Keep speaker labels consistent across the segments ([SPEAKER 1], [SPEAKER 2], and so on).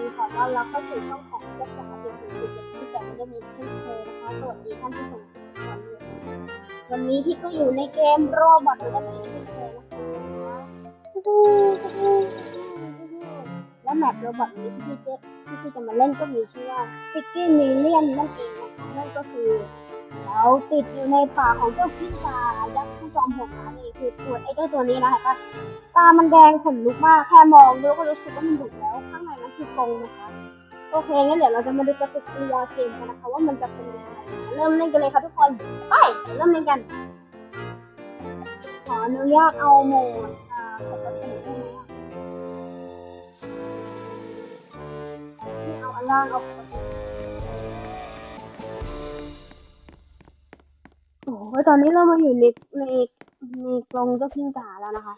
[SPEAKER 1] คนขอต้อนรับเข้าสู่ช่องของเจ้าของอดีตสูงสุดที่แต่ไม่ได้มีเช่นเคยนะคะสวัสดีท่านผู้ชมทุกท่านด้วยวันนี้พี่ก็อยู่ในเกมโรบอทเหมือนกันเช่นเคยนะคะและแมปโรบอทนี้ที่พี่จะที่พี่จะมาเล่นก็มีชื่อว่าฟิกกี้มิเลียนนั่นเองนะคะนั่นก็คือเราติดอยู่ในป่าของเจ้ากิ้งก่ายักษ์ผู้จอมโหดนะนี่คือตัวไอ้เจ้าตัวนี้นะเห็นปะตามันแดงขนลุกมาก แค่มองดูก็รู้สึกว่ามันดุแล้ว ข้างใน คือกรงนะคะโอเคงั้นเดี๋ยวเราจะมาดูปฏิกิริยาเกมกันนะคะว่ามันจะเป็นยังไงเริ่มเล่นกันเลยค่ะทุกคนไปเริ่มเล่นกัน ขออนุญาตเอาโหมดอ่าปกติได้ไหมอะไม่เอาอันล่างเอาปกติโอ้โหตอนนี้เรามาอยู่ในในในกรงเจ้าพิงกาแล้วนะคะ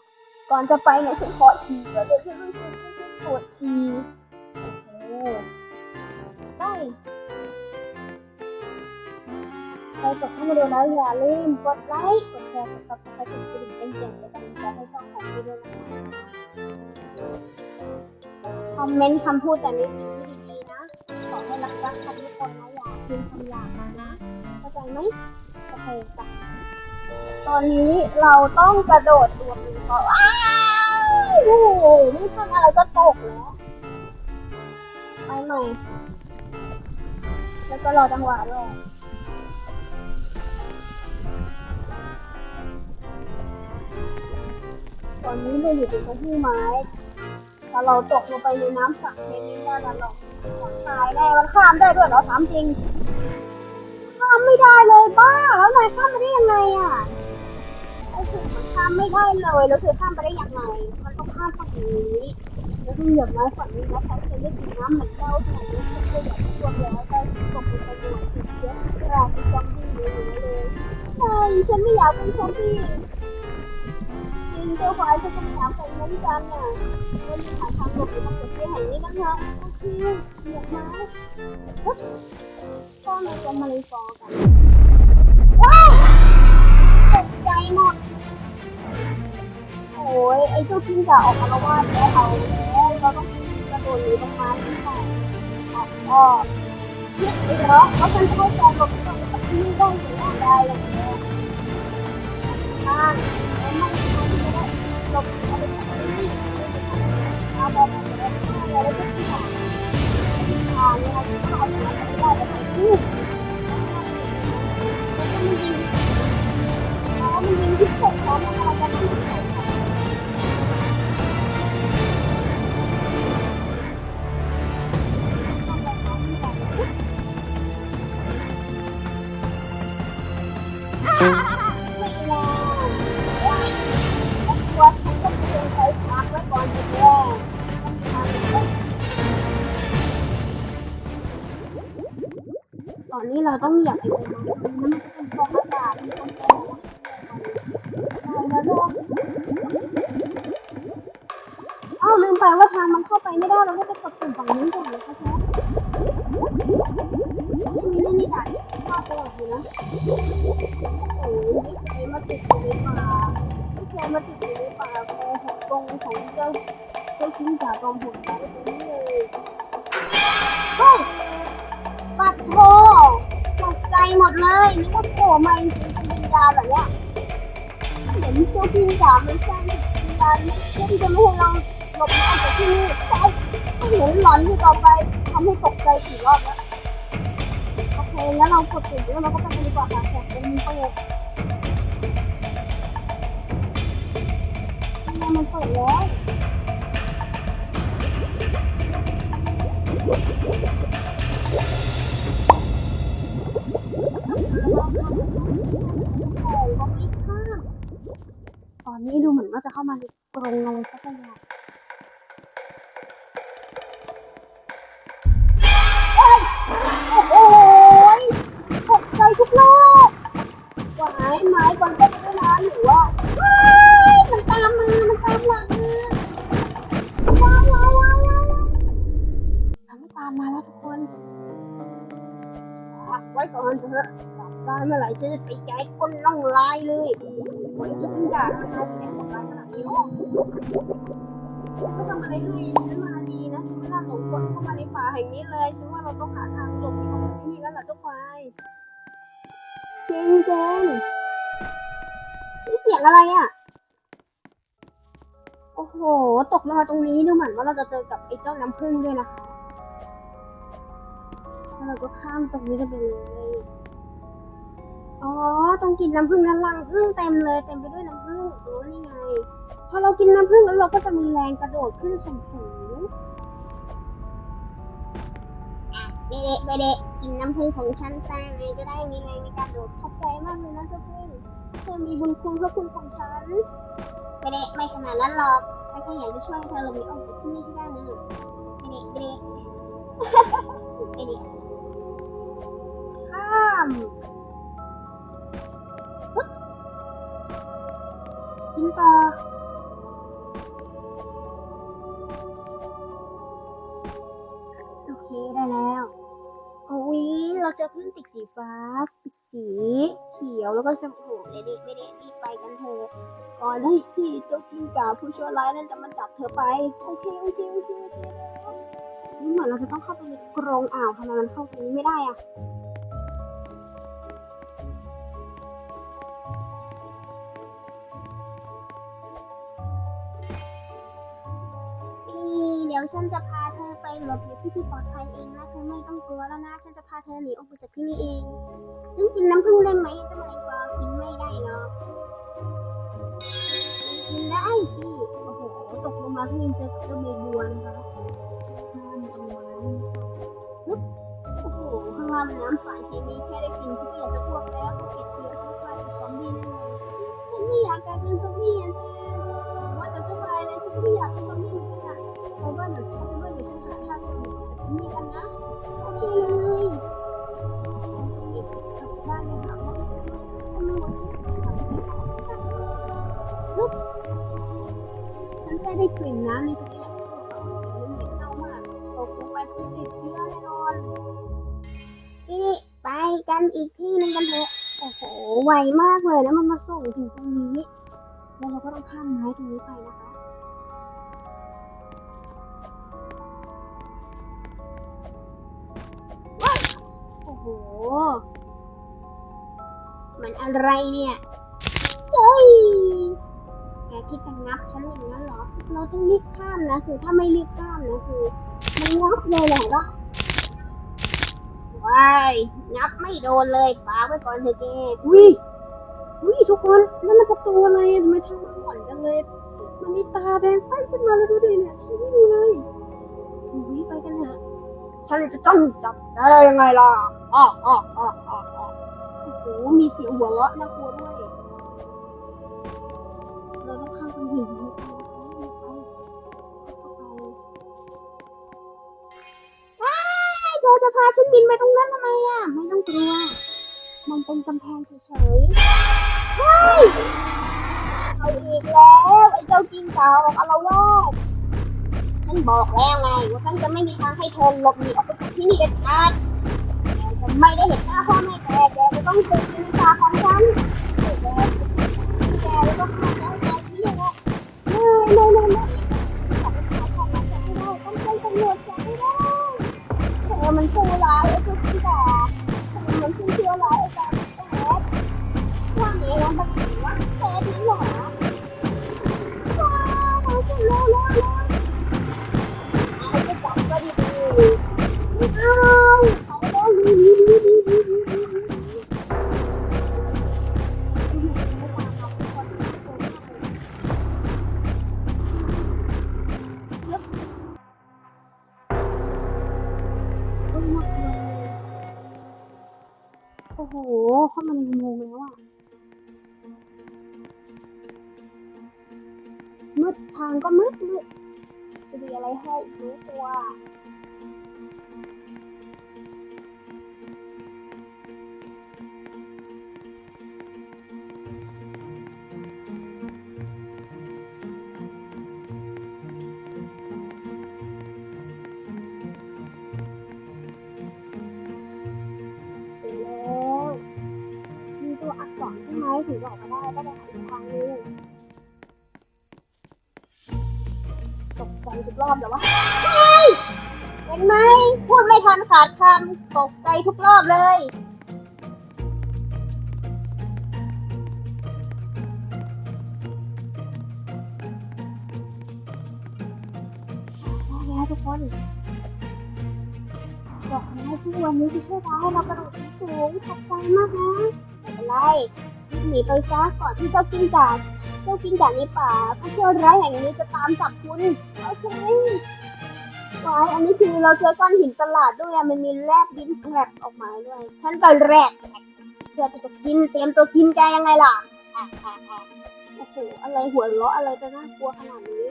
[SPEAKER 1] ก่อนจะไปเนี่ยฉันขอฉี่ก่อนเดี๋ยวฉันรู้สึกว่าฉันปวดฉี่ ได้ใครกดเข้ามาดูแล้วอย่าลืมกดไลค์กดแชร์กดซับสไครต์กดกระดิ่งแจ้งเตือนเป็นกำลังใจให้ช่องของพี่ด้วยนะคะคอมเมนต์คำพูดแต่ในสิ่งที่ดีๆนะขอให้รักรักกันทุกคนนะอย่าพิมพ์คำหยาบนะเข้าใจไหมโอเคจ้ะตอนนี้เราต้องกระโดดตัวมือก่อนว้าวโอ้โหนี่ทำอะไรก็ตกแล้ว ไปใหม่แล้วก็รอจังหวะด้วยตอนนี้เราอยู่ตรงพุ่มไม้ถ้าเราตกลงไปในน้ำสระในนี้แน่นอนเราตายแน่มันข้ามได้ด้วยเหรอถามจริง ข้ามไม่ได้เลยบ้า แล้วนายข้ามไปได้ยังไงอะไอ้สิ่งมันข้ามไม่ได้เลย แล้วเธอข้ามไปได้ยังไง มันต้องข้ามฝั่งนี้ แล้วคุณอย่ามาฝั่งนี้นะคะฉันได้กินน้ำเหมือนเจ้าขนาดนี้ฉันก็อยากจะช่วยแล้วแต่ตกเป็นประโยชน์เยอะกลายเป็นซอมบี้เลยเลยใช่ฉันไม่อยากเป็นซอมบี้จริงเจ้าควายฉันก็ไม่อยากเป็นเหมือนกันน่ะไม่มีหาทางหลบหรือทางหลบที่แห่งนี้นะคะโอเคเหยียบมาปึ๊บก็เลยจะมาเลยฟอกันว้าวตกใจหมด โอ้ยไอ้เจ้าพิงจะออกมาละว่าแล้วเอาแล้วเราต้องกระโดดหนีตรงมาที่ค่ะออกก็ยึดไปเนาะเพราะฉันเข้าใจหลบตรงที่นี่ได้หรือได้เลยอ่าแล้วมันมันจะได้หลบเอาไปทำอะไรนี่เอาไปทำอะไรแล้วก็ที่ไหนอ่าเนี่ยเราจะเอาไปทำอะไรได้แล้วก็ที่แล้วมันยิงที่ศพแล้วมันอะไรกันที่ศพ เราต้องเหยียบไอ้ตรงนั้นมันเป็นฟองอากาศมันเป็นฟองแล้วก็อ้าวลืมไปว่าทางมันเข้าไปไม่ได้เราก็ไปกดปุ่มฝั่งนี้ก่อนนะคะแค่นี่นี่นี่ด่านภาพตลอดอยู่นะโอ้ยไม่เคยมาติดอยู่ในป่าไม่เคยมาติดอยู่ในป่าโกหกกงของเจ้าเจ้าชิ้นจ่าจอมโหดไปตรงนี้เลยเฮ้ยปัดโท หมดเลยนี่ก็โผล่มาจริงๆเป็นวิญญาณเหรอเนี่ยเห็นเจ้าพิงจ๋ามันสร้างวิญญาณเพื่อที่จะไม่ให้เราหลบหนีออกจากที่นี่แต่ก็เห็นหลอนที่ต่อไปทำให้ตกใจกี่รอบแล้วโอเคแล้วเรากดปุ่มแล้วเราก็ไปกันดีกว่าค่ะแขกเป็นเปิดทำไมมันเปิดแล้ว ตอนนี้ดูเหมือนว่าจะเข้ามาในกรงอะไรสักอย่างเอ้ยโอ้โหยตกใจทุกรอบหวายไม้ก่อนจะไปร้านหรือว่ามันตามมา มันตามหลังมาว้าวว้าวว้าวว้าวทำตามมาแล้วทุกคนพักไว้ก่อนเถอะ บ้านเมื่อไหร่ฉันจะไปแจกคนล่องลายเลยคนที่เพิ่งด่าทำไมแต่งกับร้านขนาดนี้ฉันก็ทำอะไรให้ฉันมาดีนะฉันไม่น่าหลงกลเข้ามาในป่าแห่งนี้เลยฉันว่าเราต้องหาทางหลบหนีออกจากที่นี่แล้วล่ะเจ้าควายจริงจงนี่เสียงอะไรอะโอ้โห ตกลงมาตรงนี้ดูเหมือนว่าเราจะเจอกับไอ้เจ้าน้ำผึ้งด้วยนะคะแล้วเราก็ข้ามตรงนี้กันไปเลย อ๋อ ตรงกินน้ำผึ้งนั้นรังผึ้งเต็มเลยเต็มไปด้วยน้ำผึ้งโอ้นี่ไง พอเรากินน้ำผึ้งแล้วเราก็จะมีแรงกระโดดขึ้นสูงสูงเด็กเด็กกินน้ำผึ้งของฉันซะไงจะได้มีแรงในการโดดขอบใจมากเลยนะเจ้าผึ้งเธอมีบุญคุณพระคุณของฉันไม่ได้ไม่ขนาดนั้นหรอกฉันแค่อยากจะช่วยเธอหลบหนีออกจากที่นี่ให้ได้นะเด็กเด็กเด็กข้าม กินต่อโอเคได้แล้วโอ้ยเราจอพึ่งติกสีฟ้าติกสีเขียวแล้วก็ชมพูเด็กๆไม่ได้รีบไปกันเถอะก่อนที่ที่เจ้ากิ้งก่าผู้ชั่วร้ายนั่นจะมาจับเธอไปโอเคโอเคโอเคโอเคนี่เหมือนเราจะต้องเข้าไปในกรงอ่าวทำไมมันเข้าตรงนี้ไม่ได้อะ ฉันจะพาเธอไปหลบอยู่ที่ที่ปลอดภัยเองนะเธอไม่ต้องกลัวแล้วนะ ฉันจะพาเธอหนีออกไปจากที่นี่เอง ฉันกินน้ำผึ้งได้ไหมจะไม่กลัวกินไม่ได้หรอกกินได้สิ โอ้โห ตกลงมาที่งเจอกับเจ้าเบบัวนะคะข้ามตรงไม้ปึ๊บโอ้โหข้างล่างนน้ำสารเคมีแค่ได้กินฉันก็อยากจะ นแค่ได้กลิ่นน้ำในชีวิตมันเหม็นเน่ามากตกลงไปเพื่อติดเชื้อแน่นอนนี่ไปกันอีกที่หนึงกันเถอะโอ้โหไวมากเลยแล้วมันมาส่งถึงตรงนี้แล้วเราก็ต้องข้ามไม้ตรงนี้ไปนะคะโอ้โหมันอะไรเนี่ย คิดจะงับฉันอย่างนั้นเหรอ เราต้องรีบข้ามนะคือถ้าไม่รีบข้ามนะคือมันงับเลยแหละวะว้ายงับไม่โดนเลยฝาไว้ก่อนเถอะแกอุ้ยอุ้ยทุกคนนั่นมันประตูอะไรทำไมทางมันหล่อนจังเลย มันมีตาแดงไฟขึ้นมาแล้วดูดิเนี่ยฉันไม่ดูเลยอุ้ยไปกันเถอะฉันจะต้องจับได้ยังไงล่ะอ้ออ้ออ้ออ้ออ้อโอ้โหมีเสียงหัวเราะน่ากลัวด้วย จะพาฉันบินไปตรงนั้นทำไมอะ ไม่ต้องกลัว มันเป็นกำแพงเฉยๆเฮ้ยเอาอีกแล้ว ไอ้เจ้าจิงเก่าอารวาสฉันบอกแล้วไงว่าฉันจะไม่มีทางให้เธอหลบหนีออกไปจากที่นี่เด็ดขาดแกจะไม่ได้เห็นหน้าพ่อแม่แกแกจะต้องเจอกินตาของฉันแกแกแล้วก็ฆ่า รอบแล้ววะเฮ้ยเห็นไหมพูดไม่ทันขาดคำตกใจทุกรอบเลยแล้วทุกคนดอกไม้ที่วันนี้ที่ช่วยเราให้เรากระโดดสูงขอบใจมากนะไม่เป็นไรหนีไปซะก่อนที่เจ้ากิ้งก่า เจ้ากิ้งก่าในป่าผู้เที่ยวร้ายแห่งนี้จะตามจับคุณโอเควายอันนี้คือเราเจอก้อนหินตลาดด้วยอะมันมีแลบดินแผลบออกมาด้วยฉันก็แรกเพื่อจะกินเตรียมตัวกินใจยังไงล่ะอะอะอะโอ้โหอะไรหัวเราะอะไรจะน่ากลัวขนาดนี้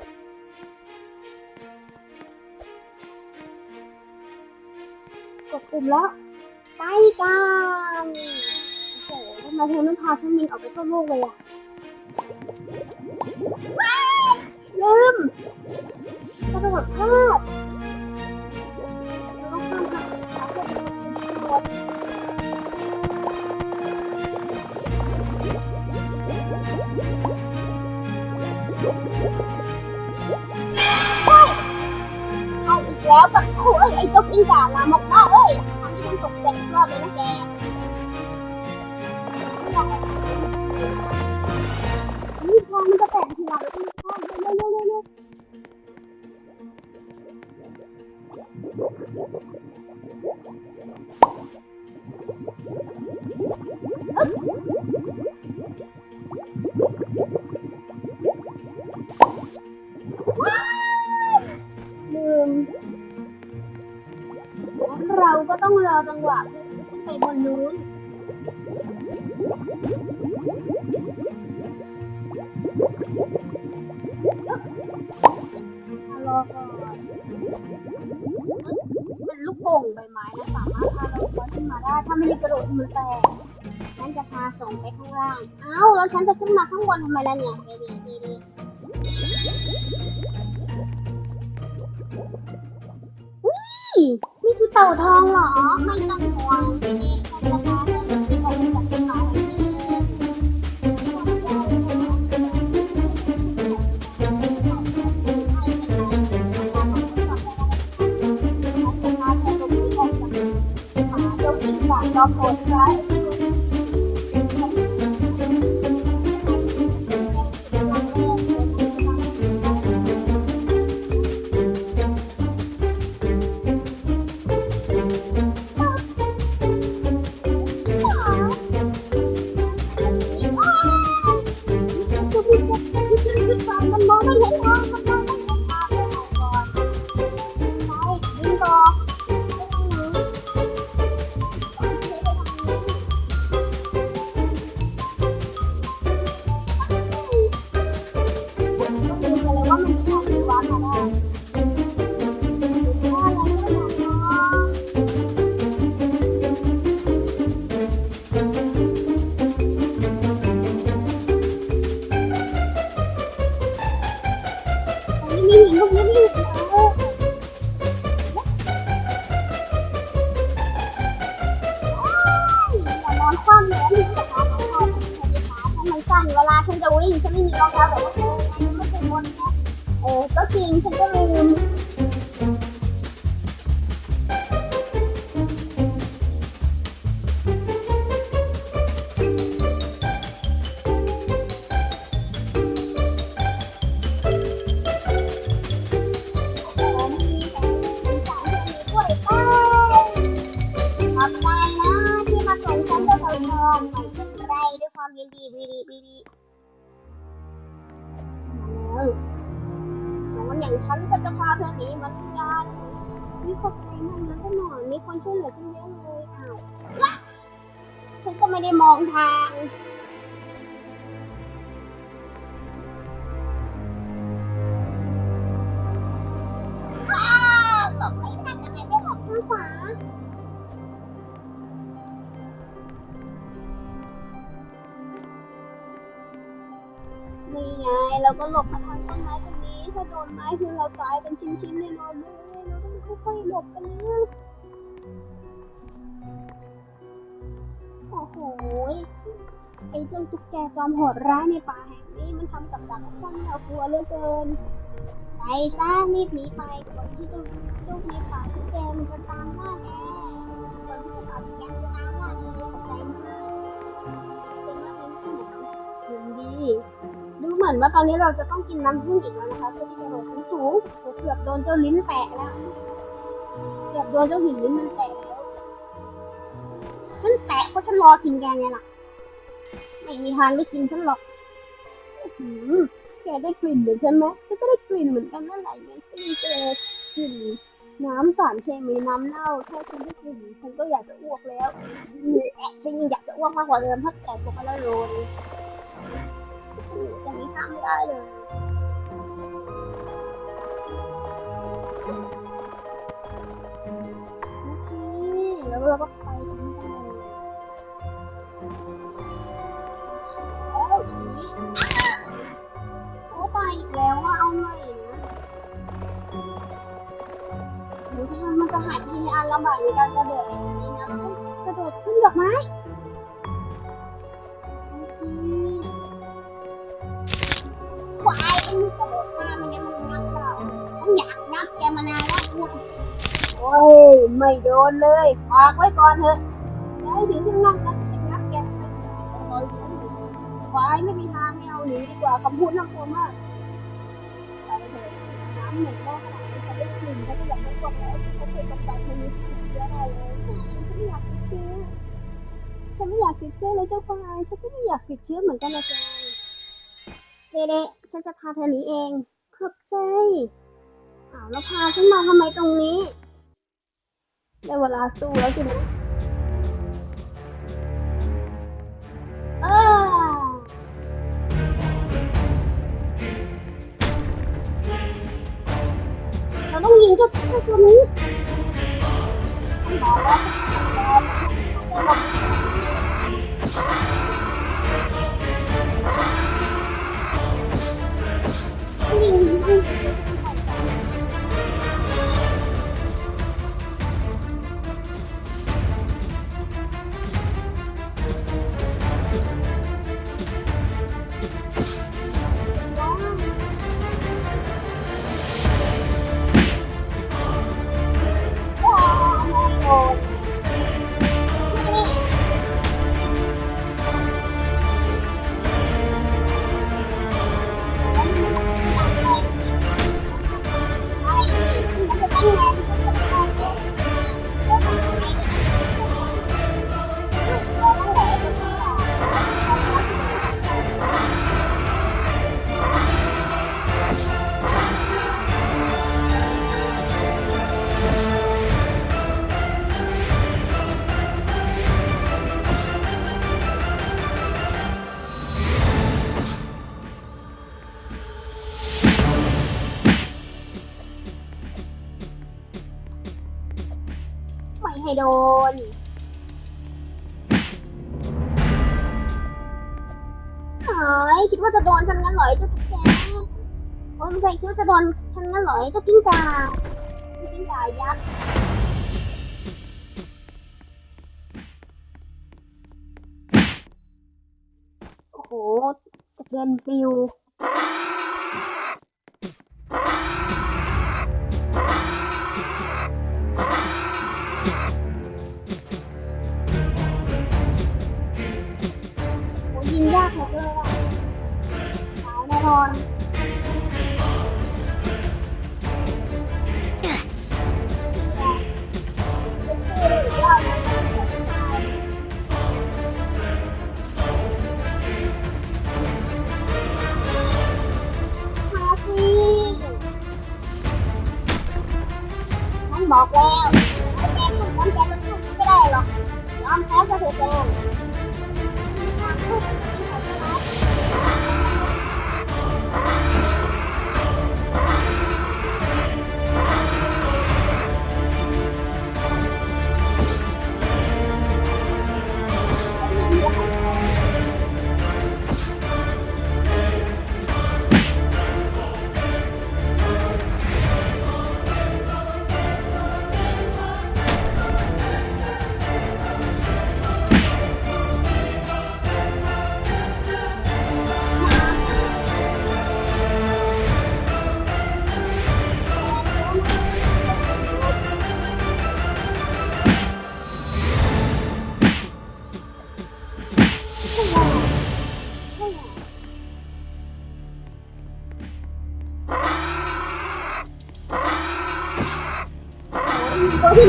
[SPEAKER 1] กดปุ่มแล้วไปกันโอ้โหทำไมเธอไม่พาฉันมินออกไปทั่วโลกเลยอะ ลืมกระโดดพลาดเราต้องข้ามทางขาเพื่อไปกระโดดว้ายเอาอีกแล้วกับโอ้ยไอ้เจ้ากิ้งก่าลามกบ้าเอ้ยทำให้ฉันตกใจอีกรอบเลยนะแก นี่พอมันจะแตกทีหลังเลยที่ข้ามเร็วเร็วเร็วเร็วว้ายลืมเราก็ต้องรอจังหวะเพื่อไปบนนู้น มือแตกฉันจะพาส่งไปข้างล่าง เอ้า แล้วฉันจะขึ้นมาข้างบนทำไมล่ะเนี่ยเดีดีดีอุ้ยนี่คือเต่าทองเหรอ ไม่ต้องห่วงนี่ฉันจ จอมโอันนี้มีหินพวกนี้มีหินแล้วอย่านอนคว่ำเลยนี่คือขาของเราขาฉันมันสั้นเวลาฉันจะวิ่งฉันไม่มีรองเท้าแต่ว่า ดีบีดีแล้วน้อนอย่างฉันก็จะพาเธอหนีเหมือนกันนี่ขอบใจมากนะเจ้าหนอนมีคนช่วยเหลือฉันเยอะเลยอ้าวฉันก็ไม่ได้มองทาง เราก็หลบมาทางต้นไม้ตรงนี้ ถ้าโดนไม้คือเราตายเป็นชิ้นๆแน่นอนเลยเราต้องค่อยๆหลบกันนะโอ้โหไอ้เจ้าตุ๊กแกจอมโหดร้ายในป่าแห่งนี้มันทำกับดักฉันน่ากลัวเหลือเกิน ไปซะรีบหนีไปก่อนที่เจ้าเจ้ามีป่าที่แกมันจะตามล่าแก อนว่าตอนนี้เราจะต้องกินน้ำผึ้งอีกแล้วนะคะเพื่อที่จะโดดสูงเกือบโดนเจ้าลิ้นแตะแล้วเกือบโดนเจ้าหินลิ้นมันแตะแล้วมันแตะเพราะฉันรอกินแกไงล่ะไม่มีทางได้กินฉันหรอกแกได้กลิ่นเหมือนฉันไหมฉันก็ได้กลิ่นเหมือนกันนั่นแหละไงฉันเจอกลิ่นน้ำสารเคมีน้ำเน่าแค่ฉันได้กลิ่นฉันก็อยากจะอ้วกแล้วแอะฉันยังอยากจะอ้วกมากกว่าเดิมถ้าแตะลงไปแล้วโรน อย่ ไม่โดนเลยฝากไว้ก่อนเถอะแล้วถึงที่นั่งก็จะเป็นนักแกะสักคอยดูควายไม่มีทางไม่เอาหนีดีกว่าคำพูดน่ากลัวมากไปเถอะน้ำเหม็นมากขนาดนี้เขาได้กลิ่นเขาก็อยากได้กดแล้วเขาเคยกำจัดมันมีติดเชื้อได้เลยฉันไม่อยากติดเชื้อฉันไม่อยากติดเชื้อเลยเจ้าควายฉันก็ไม่อยากติดเชื้อเหมือนกันนะจ๊ะเดะๆฉันจะพาเธอหนีเองขอบใจอ้าวแล้วพาฉันมาทำไมตรงนี้ ได้เวลาสู้แล้วสินะเออ ฉันงั้นเหรอไอ้เจ้าพี่ดายักษ์โอ้โหเด็นปิว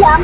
[SPEAKER 1] ตั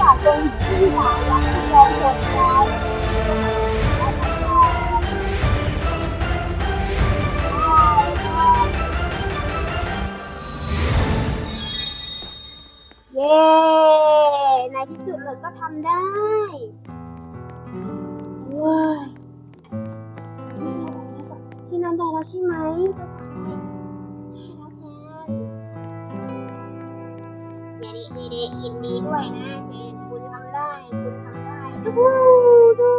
[SPEAKER 1] จาสาวตรงที่หลายรักที่แรงกดใจเย้ ในที่สุดเราก็ทำได้ว้ายที่นั่นได้แล้วใช่ไหมใช่แล้วเจนอย่าดีดีดียินดีด้วยนะเจน ได้คุณทำได้ดูดู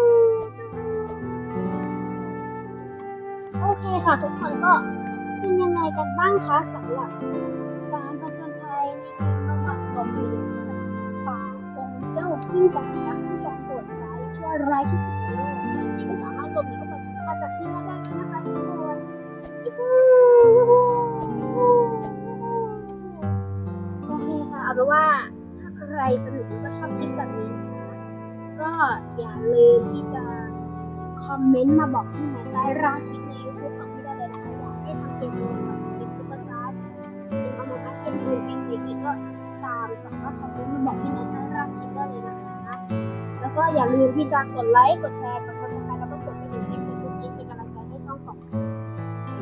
[SPEAKER 1] โอเคค่ะทุกคนก็เป็นยังไงกันบ้างคะสำหรับการผจญภัยในการบำบัดบทเรียนป่าองค์เจ้าที่จากนักที่จอมโหดร้ายชั่วร้ายที่สุดในโลกที่ก็สามารถหลบหนีเข้ามาจากที่นั่นได้นะคะทุกคนโอเคค่ะเอาเป็นว่าถ้าใครสนุกก็ อย่าลืมที่จะคอมเมนต์มาบอกที่ไหนใต้ร่างคลิปใน YouTube ของพี่ได้เลยนะคะอยากให้ทำเกมนี้แบบเป็นซุปเปอร์สตาร์หรือเอามาทำเกมอื่นเกมไหนอีกก็ตามสามารถคอมเมนต์มาบอกที่ไหนใต้ร่างคลิปได้เลยนะคะแล้วก็อย่าลืมที่จะกดไลค์กดแชร์กดซับสไครต์แล้วก็กดกระดิ่งให้คุณทุกทีเป็นกำลังใจให้ช่องของ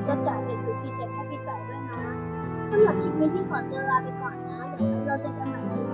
[SPEAKER 1] ก็จ่ายเจ็ดศูนย์สี่เจ็ดให้พี่จ่ายด้วยนะสำหรับคลิปนี้ที่ขอเจอลาไปก่อนนะเดี๋ยวเราจอกันใหม่